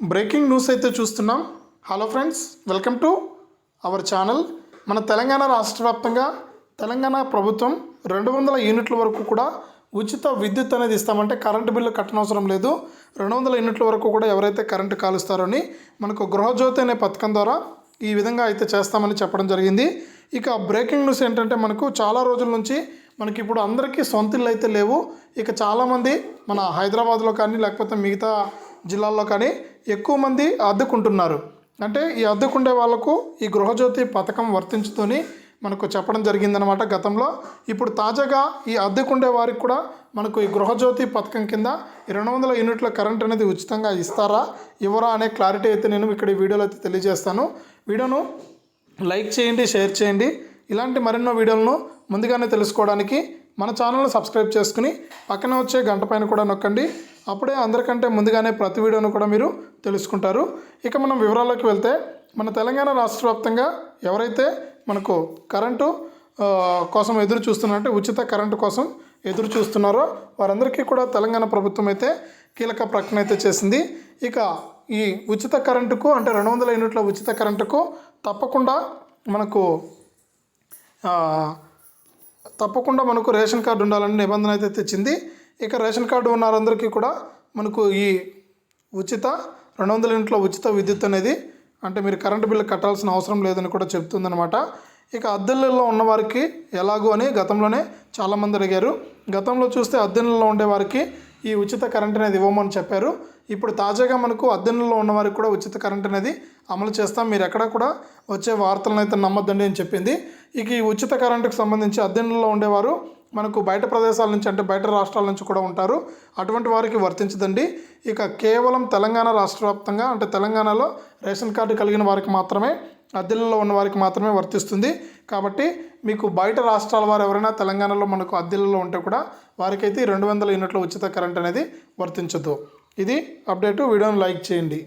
Breaking news అయితే చూస్తున్నాం. Hello friends welcome to our channel మన తెలంగాణ రాష్ట్ర వ్యాప్తంగా తెలంగాణ ప్రభుత్వం రెండు వందల యూనిట్ల వరకు కూడా ఉచిత విద్యుత్ అనేది ఇస్తామంటే కరెంటు బిల్లు కట్టనవసరం లేదు. రెండు వందల యూనిట్ల వరకు కూడా ఎవరైతే కరెంటు కాలుస్తారో అని మనకు గృహజ్యోతి అనే పథకం ద్వారా ఈ విధంగా అయితే చేస్తామని చెప్పడం జరిగింది. ఇక బ్రేకింగ్ న్యూస్ ఏంటంటే మనకు చాలా రోజుల నుంచి మనకి ఇప్పుడు అందరికీ సొంత ఇల్లు అయితే లేవు. ఇక చాలామంది మన హైదరాబాద్లో కానీ లేకపోతే మిగతా జిల్లాల్లో కానీ ఎక్కువ మంది అద్దెకుంటున్నారు. అంటే ఈ అద్దెకుండే వాళ్ళకు ఈ గృహజ్యోతి పథకం వర్తించుతూని మనకు చెప్పడం జరిగిందనమాట గతంలో. ఇప్పుడు తాజాగా ఈ అద్దెకుండే వారికి కూడా మనకు ఈ గృహజ్యోతి పథకం కింద రెండు వందల యూనిట్ల కరెంట్ అనేది ఉచితంగా ఇస్తారా ఇవ్వరా అనే క్లారిటీ అయితే నేను ఇక్కడ ఈ వీడియోలో అయితే తెలియజేస్తాను. వీడియోను లైక్ చేయండి షేర్ చేయండి. ఇలాంటి మరెన్నో వీడియోలను ముందుగానే తెలుసుకోవడానికి మన ఛానల్ను సబ్స్క్రైబ్ చేసుకుని పక్కన వచ్చే గంట పైన కూడా నొక్కండి. అప్పుడే అందరికంటే ముందుగానే ప్రతి వీడియోను కూడా మీరు తెలుసుకుంటారు. ఇక మనం వివరాల్లోకి వెళ్తే మన తెలంగాణ రాష్ట్ర వ్యాప్తంగా ఎవరైతే మనకు కరెంటు కోసం ఎదురు చూస్తున్నారంటే ఉచిత కరెంటు కోసం ఎదురు చూస్తున్నారో వారందరికీ కూడా తెలంగాణ ప్రభుత్వం అయితే కీలక ప్రకటన అయితే చేసింది. ఇక ఈ ఉచిత కరెంటుకు అంటే రెండు వందల యూనిట్ల ఉచిత కరెంటుకు తప్పకుండా మనకు తప్పకుండా మనకు రేషన్ కార్డు ఉండాలని నిబంధన అయితే తెచ్చింది. ఇక రేషన్ కార్డు ఉన్న వారందరికీ కూడా మనకు ఈ ఉచిత రెండు వందల ఇంట్లో ఉచిత విద్యుత్ అనేది అంటే మీరు కరెంటు బిల్లు కట్టాల్సిన అవసరం లేదని కూడా చెప్తుందనమాట ఇక అద్దెల్లో ఉన్నవారికి ఎలాగో అని గతంలోనే చాలామంది అడిగారు. గతంలో చూస్తే అద్దెల్లో ఉండేవారికి ఈ ఉచిత కరెంట్ అనేది ఇవ్వమని చెప్పారు. ఇప్పుడు తాజాగా మనకు అద్దెల్లో ఉన్నవారికి కూడా ఉచిత కరెంట్ అనేది అమలు చేస్తాం. మీరు ఎక్కడ కూడా వచ్చే వార్తలను అయితే నమ్మద్దండి అని చెప్పింది. ఇక ఈ ఉచిత కరెంటుకు సంబంధించి అద్దెల్లో ఉండేవారు మనకు బయట ప్రదేశాల నుంచి అంటే బయట రాష్ట్రాల నుంచి కూడా ఉంటారు. అటువంటి వారికి వర్తించదండి. ఇక కేవలం తెలంగాణ రాష్ట్ర వ్యాప్తంగా అంటే తెలంగాణలో రేషన్ కార్డు కలిగిన వారికి మాత్రమే అద్దెలలో ఉన్న వారికి మాత్రమే వర్తిస్తుంది. కాబట్టి మీకు బయట రాష్ట్రాల వారు ఎవరైనా తెలంగాణలో మనకు అద్దెలలో ఉంటే కూడా వారికైతే రెండు వందల యూనిట్ల ఉచిత కరెంట్ అనేది వర్తించదు. ఇది అప్డేటు. వీడియోని లైక్ చేయండి.